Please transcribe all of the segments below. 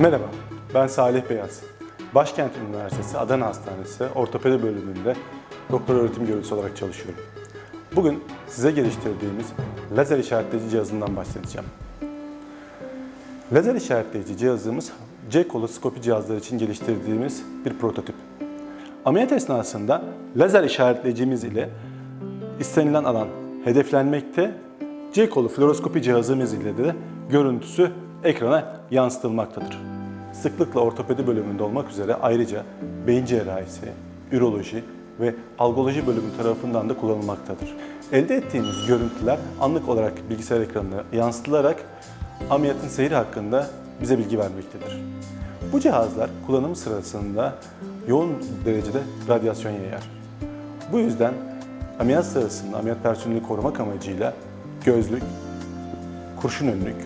Merhaba, ben Salih Beyaz. Başkent Üniversitesi Adana Hastanesi Ortopedi Bölümünde doktor öğretim görevlisi olarak çalışıyorum. Bugün size geliştirdiğimiz lazer işaretleyici cihazından bahsedeceğim. Lazer işaretleyici cihazımız C koloskopi cihazları için geliştirdiğimiz bir prototip. Ameliyat esnasında lazer işaretleyicimiz ile istenilen alan hedeflenmekte, C kolu fluoroskopi cihazımız ile de görüntüsü ekrana yansıtılmaktadır. Sıklıkla ortopedi bölümünde olmak üzere ayrıca beyin cerrahisi, üroloji ve algoloji bölümü tarafından da kullanılmaktadır. Elde ettiğimiz görüntüler anlık olarak bilgisayar ekranına yansıtılarak ameliyatın seyri hakkında bize bilgi vermektedir. Bu cihazlar kullanım sırasında yoğun derecede radyasyon yayar. Bu yüzden ameliyat sırasında ameliyat personelini korumak amacıyla gözlük, kurşun önlük,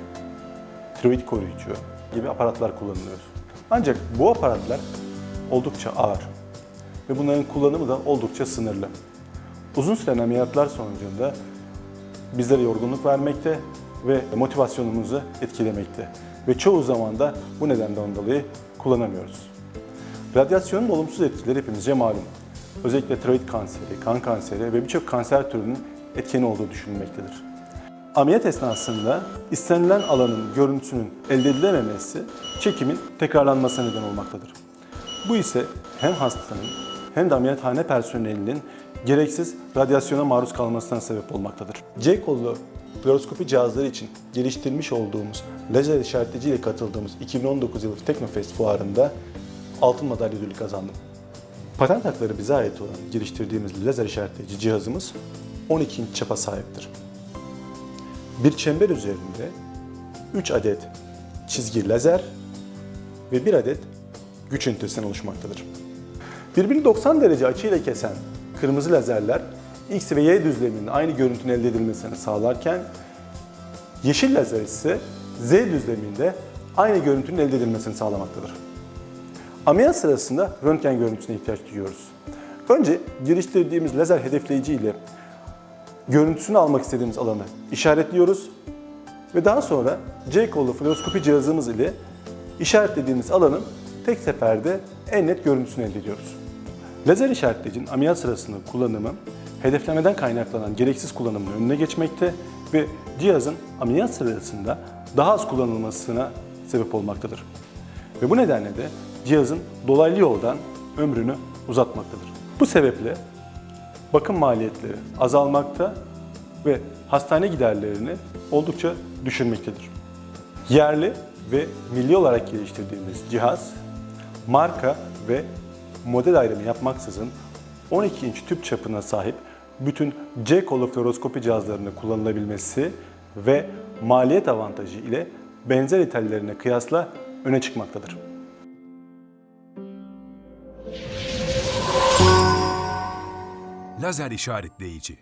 tiroid koruyucu gibi aparatlar kullanılıyor. Ancak bu aparatlar oldukça ağır ve bunların kullanımı da oldukça sınırlı. Uzun süren ameliyatlar sonucunda bizlere yorgunluk vermekte ve motivasyonumuzu etkilemekte. Ve çoğu zaman da bu nedenden dolayı kullanamıyoruz. Radyasyonun olumsuz etkileri hepimizce malum. Özellikle tiroid kanseri, kan kanseri ve birçok kanser türünün etkeni olduğu düşünülmektedir. Ameliyat esnasında istenilen alanın görüntüsünün elde edilememesi çekimin tekrarlanmasına neden olmaktadır. Bu ise hem hastanın hem de ameliyathane personelinin gereksiz radyasyona maruz kalmasına sebep olmaktadır. C kollu fluoroskopi cihazları için geliştirmiş olduğumuz lazer işaretleyici ile katıldığımız 2019 yılı Teknofest fuarında altın madalya ödülü kazandım. Patent hakları bize ait olan geliştirdiğimiz lazer işaretleyici cihazımız 12 inç çapa sahiptir. Bir çember üzerinde 3 adet çizgi lazer ve 1 adet güç ünitesinden oluşmaktadır. Birbirini 90 derece açıyla kesen kırmızı lazerler X ve Y düzleminin aynı görüntünün elde edilmesini sağlarken yeşil lazer ise Z düzleminde aynı görüntünün elde edilmesini sağlamaktadır. Ameliyat sırasında röntgen görüntüsüne ihtiyaç duyuyoruz. Önce geliştirdiğimiz lazer hedefleyici ile görüntüsünü almak istediğimiz alanı işaretliyoruz ve daha sonra C kollu fluoroskopi cihazımız ile işaretlediğimiz alanın tek seferde en net görüntüsünü elde ediyoruz. Lazer işaretleyicinin ameliyat sırasında kullanımı hedeflemeden kaynaklanan gereksiz kullanımın önüne geçmekte ve cihazın ameliyat sırasında daha az kullanılmasına sebep olmaktadır. Ve bu nedenle de cihazın dolaylı yoldan ömrünü uzatmaktadır. Bu sebeple bakım maliyetleri azalmakta ve hastane giderlerini oldukça düşürmektedir. Yerli ve milli olarak geliştirdiğimiz cihaz marka ve model ayrımı yapmaksızın 12 inç tüp çapına sahip bütün C kolu fluoroskopi cihazlarını kullanılabilmesi ve maliyet avantajı ile benzer ithallerine kıyasla öne çıkmaktadır. Lazer işaretleyici.